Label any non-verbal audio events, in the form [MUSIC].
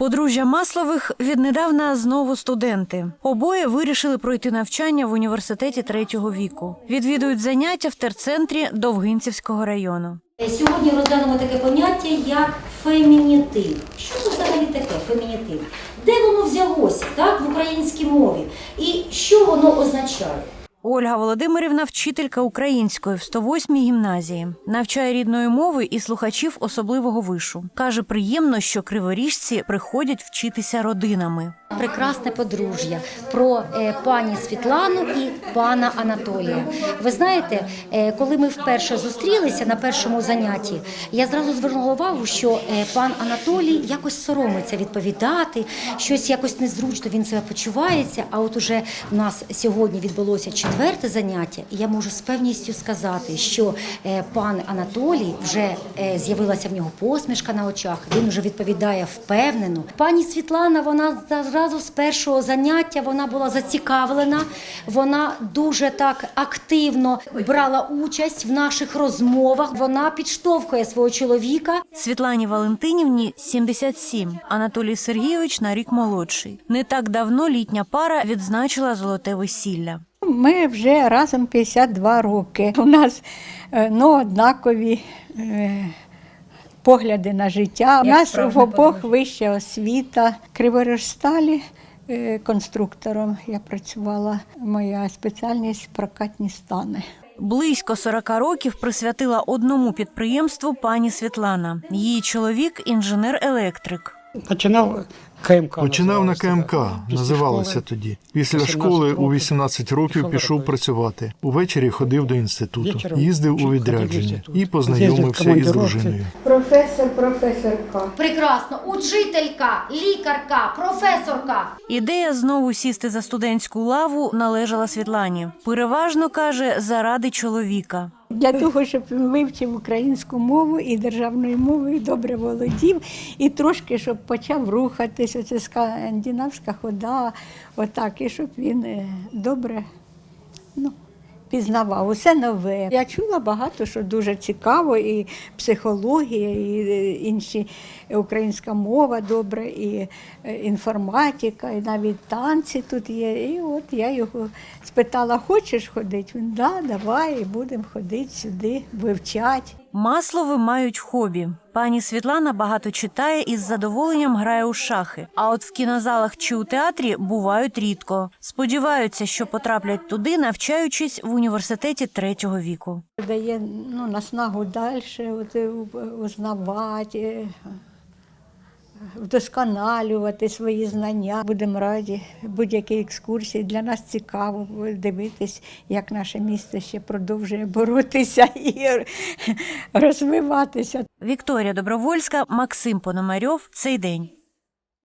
Подружжя Маслових віднедавна знову студенти. Обоє вирішили пройти навчання в університеті третього віку. Відвідують заняття в терцентрі Довгинцівського району. Сьогодні розглянемо таке поняття як фемінітив. Що це взагалі таке фемінітив? Де воно взялося так, в українській мові? І що воно означає? Ольга Володимирівна вчителька української в 108-й гімназії, навчає рідної мови і слухачів особливого вишу. Каже, приємно, що криворіжці приходять вчитися родинами. Прекрасне подружжя про е, пані Світлану і пана Анатолія. Ви знаєте, е, коли ми вперше зустрілися на першому занятті, я зразу звернула увагу, що е, пан Анатолій якось соромиться відповідати, щось якось незручно він себе почувається. А от уже у нас сьогодні відбулося четверте заняття, і я можу з певністю сказати, що е, пан Анатолій вже е, з'явилася в нього посмішка на очах. Він вже відповідає впевнено. Пані Світлана, вона зразу з першого заняття вона була зацікавлена. Вона дуже так активно брала участь в наших розмовах. Вона підштовхує свого чоловіка. Світлані Валентинівні 77, Анатолій Сергійович на рік молодший. Не так давно літня пара відзначила золоте весілля. Ми вже разом 52 роки. У нас е, ну, однакові е, погляди на життя. У нас в обох вища освіта. Криворожсталі е, конструктором я працювала. Моя спеціальність прокатні стани. Близько 40 років присвятила одному підприємству пані Світлана. Її чоловік інженер-електрик. Починав КМК. Починав на КМК. Називалося тоді. Після школи у років 18 років пішов працювати. Увечері ходив до інституту, їздив у відрядження і познайомився із дружиною. Професор, професорка. Прекрасно, учителька, лікарка, професорка. Ідея знову сісти за студентську лаву належала Світлані. Переважно каже, заради чоловіка. Для того, щоб він вивчив українську мову і державною мовою добре володів, і трошки, щоб почав рухатись, оце скандинавська хода, отак, і щоб він е, добре ну, пізнавав усе нове. Я чула багато, що дуже цікаво, і психологія, і е, інші е, українська мова добре, і інформатика, і навіть танці тут є. І от я його спитала, хочеш ходити? Він да, давай, будемо ходити сюди, вивчати. Маслови мають хобі. Пані Світлана багато читає і з задоволенням грає у шахи. А от в кінозалах чи у театрі бувають рідко. Сподіваються, що потраплять туди, навчаючись в університеті третього віку. Дає ну, наснагу далі, от, е, узнавати, вдосконалювати свої знання. Будемо раді будь-які екскурсії. Для нас цікаво дивитись, як наше місто ще продовжує боротися [LAUGHS] і розвиватися. Вікторія Добровольська, Максим Пономарьов. Цей день.